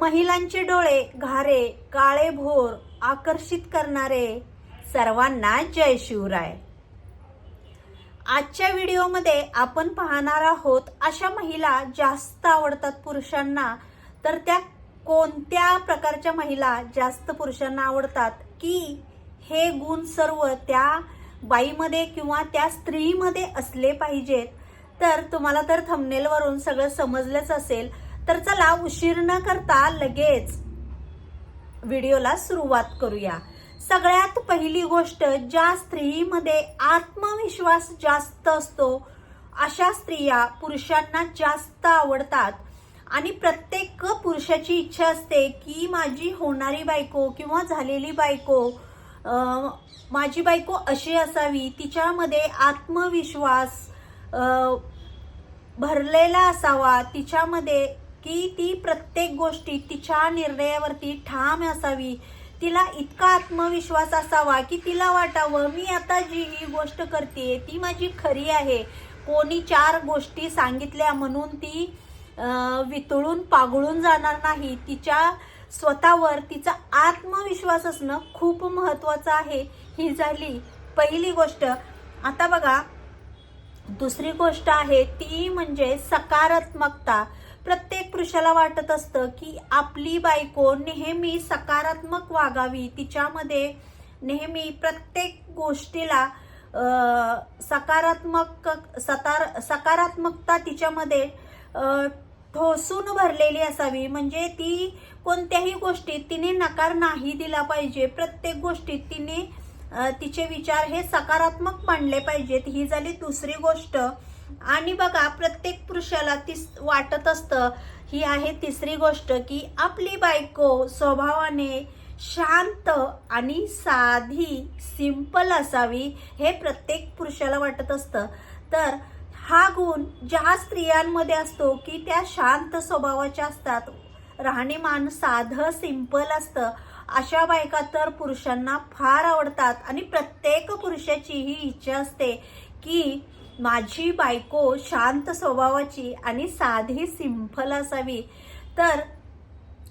महिलांचे डोळे घारे काळे भोर आकर्षित करणारे सर्वांना जय शिवराय. आजच्या व्हिडिओमध्ये आपण पाहणार आहोत अशा महिला जास्त आवडतात पुरुषांना. तर त्या कोणत्या प्रकारच्या महिला जास्त पुरुषांना आवडतात? की हे गुण सर्व त्या बाईमध्ये किंवा त्या स्त्रीमध्ये असले पाहिजेत? तर तुम्हाला तर थंबनेलवरून सगळं समजलंच असेल. तर चला उशीर न करता लगेच व्हिडिओला सुरुवात करूया. सगळ्यात पहिली गोष्ट ज्या स्त्रीमध्ये आत्मविश्वास जास्त असतो अशा स्त्रिया पुरुषांना जास्त आवडतात. आणि प्रत्येक पुरुषाची इच्छा असते की माझी होणारी बायको किंवा झालेली बायको माझी बायको अशी असावी तिच्यामध्ये आत्मविश्वास भरलेला असावा तिच्यामध्ये की ती प्रत्येक गोष्टी तिच्या निर्णयावरती ठाम असावी. तिला इतका आत्मविश्वास असावा की तिला वाटावं मी आता जी ही गोष्ट करते ती माझी खरी आहे. कोणी चार गोष्टी सांगितल्या म्हणून ती वितळून पागळून जाणार नाही. तिच्या स्वतःवर तिचा आत्मविश्वास असणं खूप महत्वाचं आहे. ही झाली पहिली गोष्ट. आता बघा दुसरी गोष्ट आहे ती म्हणजे सकारात्मकता. प्रत्येक पुरुषाला वाटत असतं की आपली बायको नेहमी सकारात्मक वागावी. तिच्यामध्ये नेहमी प्रत्येक गोष्टीला सकारात्मक सतार सकारात्मकता तिच्यामध्ये ठोसून भरलेली असावी. म्हणजे ती कोणत्याही गोष्टीत तिने नकार नाही दिला पाहिजे. प्रत्येक गोष्टीत तिने तिचे विचार हे सकारात्मक मांडले पाहिजेत. ही झाली दुसरी गोष्ट. आणि बघा प्रत्येक पुरुषाला तीस वाटत असतं. ही आहे तिसरी गोष्ट की आपली बायको स्वभावाने शांत आणि साधी सिंपल असावी हे प्रत्येक पुरुषाला वाटत असतं. तर हा गुण ज्या स्त्रियांमध्ये असतो की त्या शांत स्वभावाच्या असतात. राहणीमान साधं सिंपल असतं. अशा बायका तर पुरुषांना फार आवडतात. आणि प्रत्येक पुरुषाची ही इच्छा असते की माझी बायको शांत स्वभावाची आणि साधी सिंपल असावी. तर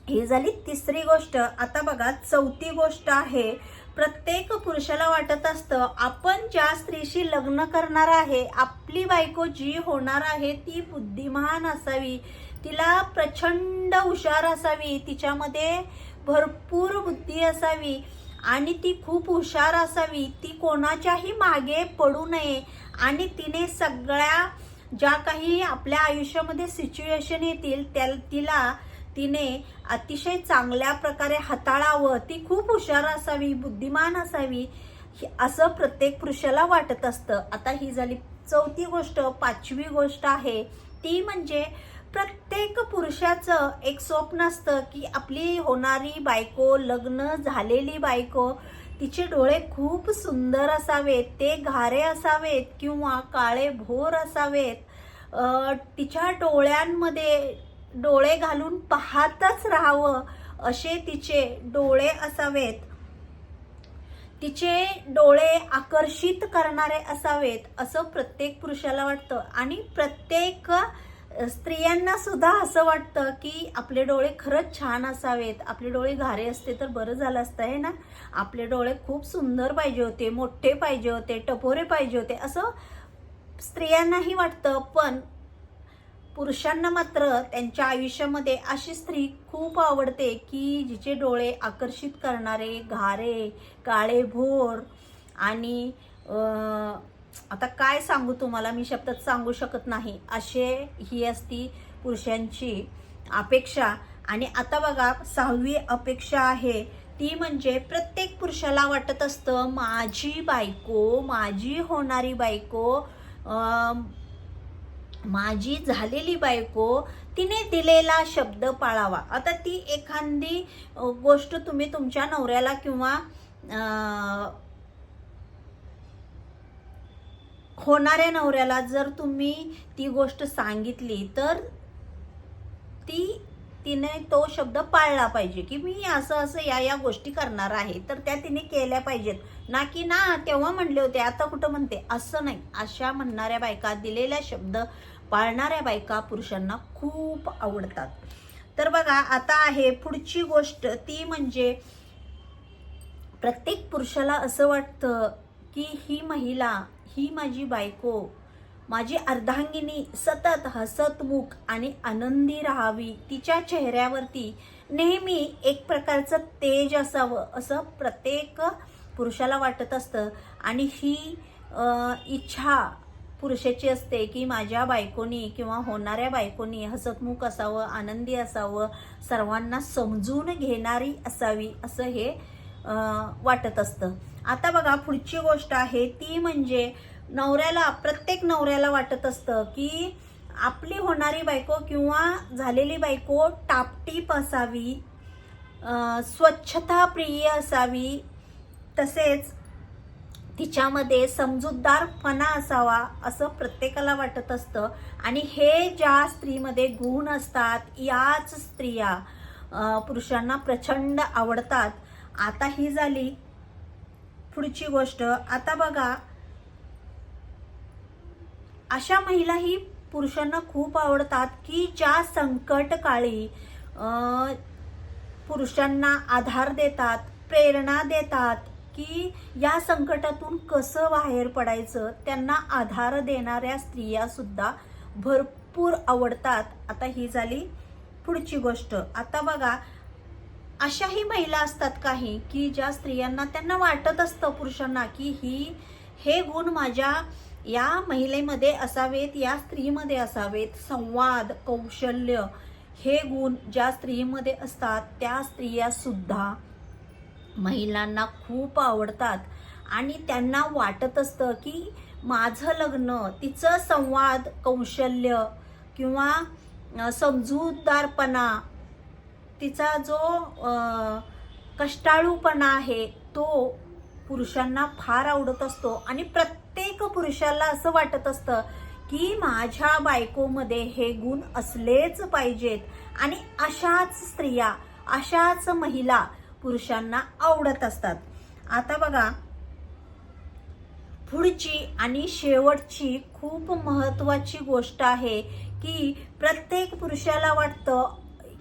ही झाली तिसरी गोष्ट. आता बघा चौथी गोष्ट आहे प्रत्येक पुरुषाला वाटत असतं आपण ज्या स्त्रीशी लग्न करणार आहे आपली बायको जी होणार आहे ती बुद्धिमान असावी. तिला प्रचंड हुशार असावी. तिच्यामध्ये भरपूर बुद्धी असावी. आणि ती खूप हुशार असावी. ती कोणाच्याही मागे पडू नये. आणि तिने सगळ्या ज्या काही आपल्या आयुष्यामध्ये सिच्युएशन येतील त्या तिला तिने अतिशय चांगल्या प्रकारे हाताळावं. ती खूप हुशार असावी बुद्धिमान असावी असं प्रत्येक पुरुषाला वाटत असतं. आता ही झाली चौथी गोष्ट पाचवी गोष्ट आहे. ती म्हणजे प्रत्येक पुरुषाचं एक स्वप्न असतं की आपली होणारी बायको लग्न झालेली बायको तिचे डोळे खूप सुंदर असावेत ते घारे असावेत किंवा काळे भोर असावेत. तिच्या डोळ्यांमध्ये डोळे घालून पाहतच राहावं असे तिचे डोळे असावेत. तिचे डोळे आकर्षित करणारे असावेत असं प्रत्येक पुरुषाला वाटतं. आणि प्रत्येक स्त्रियांना सुद्धा असं वाटतं की आपले डोळे खरंच छान असावेत. आपले डोळे घारे असते तर बरं झालं असतं आहे ना? आपले डोळे खूप सुंदर पाहिजे होते मोठे पाहिजे होते टपोरे पाहिजे होते असं स्त्रियांनाही वाटतं. पण पुरुषांना मात्र त्यांच्या आयुष्यामध्ये अशी स्त्री खूप आवडते की जिचे डोळे आकर्षित करणारे घारे काळे भोर आणि आता काय सांगू तुम्हाला? मी शब्दात सांगू शकत नाही. असे ही असती पुरुषांची अपेक्षा. आणि आता बघा सहावी अपेक्षा आहे. ती म्हणजे प्रत्येक पुरुषाला वाटत असतं माझी बायको माझी होणारी बायको माझी झालेली बायको तिने दिलेला शब्द पाळावा. आता ती एखादी गोष्ट तुम्ही तुमच्या नवऱ्याला किंवा होणाऱ्या नवऱ्याला जर तुम्ही ती गोष्ट सांगितली तर ती तिने तो शब्द पाळला पाहिजे की मी असं असं या या गोष्टी करणार आहे. तर त्या तिने केल्या पाहिजेत. ना की ना तेव्हा म्हणले होते आता कुठं म्हणते? असं नाही. अशा म्हणणाऱ्या बायका दिलेल्या शब्द पाळणाऱ्या बायका पुरुषांना खूप आवडतात. तर बघा आता आहे पुढची गोष्ट. ती म्हणजे प्रत्येक पुरुषाला असं वाटतं की ही महिला ही माझी बायको. माझी अर्धांगिनी सतत हसतमुख आणि आनंदी राहावी. तिच्या चेहऱ्यावरती नेहमी एक प्रकारचं तेज असावं असं प्रत्येक पुरुषाला वाटत असतं. आणि ही इच्छा पुरुषाची असते की माझ्या बायकोनी किंवा होणाऱ्या बायकोनी हसतमुख असावं आनंदी असावं सर्वांना समजून घेणारी असावी असं हे वाटत असतं. आता बघा पुढची गोष्ट आहे ती म्हणजे नवऱ्याला प्रत्येक नवऱ्याला वाटत असतं की आपली होणारी बायको किंवा झालेली बायको टापटीप असावी स्वच्छता प्रिय असावी तसेच तिच्यामध्ये समजूतदारपणा असावा असं प्रत्येकाला वाटत असतं. आणि हे ज्या स्त्रीमध्ये गुण असतात याच स्त्रिया पुरुषांना प्रचंड आवडतात. आता ही झाली पुढची गोष्ट. आता बघा अशा महिलाही पुरुषांना खूप आवडतात की ज्या संकट काळी पुरुषांना आधार देतात प्रेरणा देतात की या संकटातून कसं बाहेर पडायचं त्यांना आधार देणाऱ्या स्त्रिया सुद्धा भरपूर आवडतात. आता ही झाली पुढची गोष्ट. आता बघा अशाही महिला असतात काही की ज्या स्त्रियांना त्यांना वाटत असतं पुरुषांना की ही हे गुण माझ्या या महिलेमध्ये असावेत या स्त्रीमध्ये असावेत. संवाद कौशल्य हे गुण ज्या स्त्रीमध्ये असतात त्या स्त्रिया सुद्धा महिलांना खूप आवडतात. आणि त्यांना वाटत असतं की माझं लग्न तिचं संवाद कौशल्य किंवा समजूतदारपणा तिचा जो कष्टाळूपणा आहे तो पुरुषांना फार आवडत असतो. आणि प्रत्येक पुरुषाला असं वाटत असतं की माझ्या बायकोमध्ये हे गुण असलेच पाहिजेत. आणि अशाच स्त्रिया अशाच महिला पुरुषांना आवडत असतात. आता बघा पुढची आणि शेवटची खूप महत्वाची गोष्ट आहे की प्रत्येक पुरुषाला वाटतं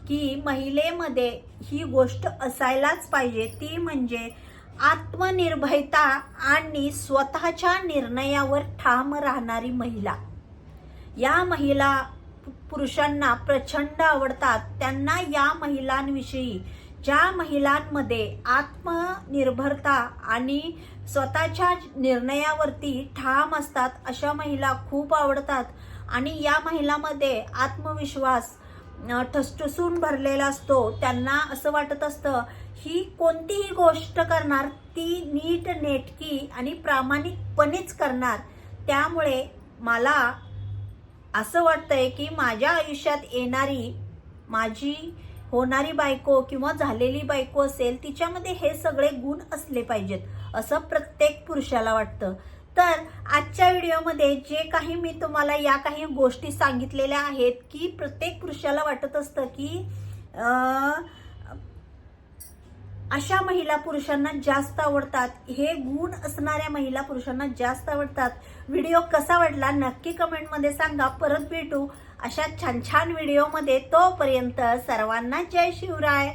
की महिलेमध्ये ही गोष्ट असायलाच पाहिजे. ती म्हणजे आत्मनिर्भयता आणि स्वतःच्या निर्णयावर ठाम राहणारी महिला. या महिला पु- पुरुषांना प्रचंड आवडतात. त्यांना या महिलांविषयी ज्या महिलांमध्ये आत्मनिर्भरता आणि स्वतःच्या निर्णयावरती ठाम असतात अशा महिला खूप आवडतात. आणि या महिलामध्ये आत्मविश्वास ठसठसून भरलेला असतो. त्यांना असं वाटत असतं ही कोणतीही गोष्ट करणार ती नीट नेटकी आणि प्रामाणिकपणेच करणार. त्यामुळे मला असं वाटतंय की माझ्या आयुष्यात येणारी माझी होणारी बायको किंवा झालेली बायको असेल तिच्यामध्ये हे सगळे गुण असले पाहिजेत असं प्रत्येक पुरुषाला वाटतं. तर आजच्या व्हिडिओमध्ये जे काही मी तुम्हाला या काही गोष्टी सांगितलेल्या आहेत की प्रत्येक पुरुषाला वाटत असतं की अशा महिला पुरुषांना जास्त आवडतात हे गुण असणाऱ्या महिला पुरुषांना जास्त आवडतात. व्हिडिओ कसा वाटला नक्की कमेंटमध्ये सांगा. परत भेटू अशा छान छान व्हिडिओमध्ये. तोपर्यंत सर्वांना जय शिवराय.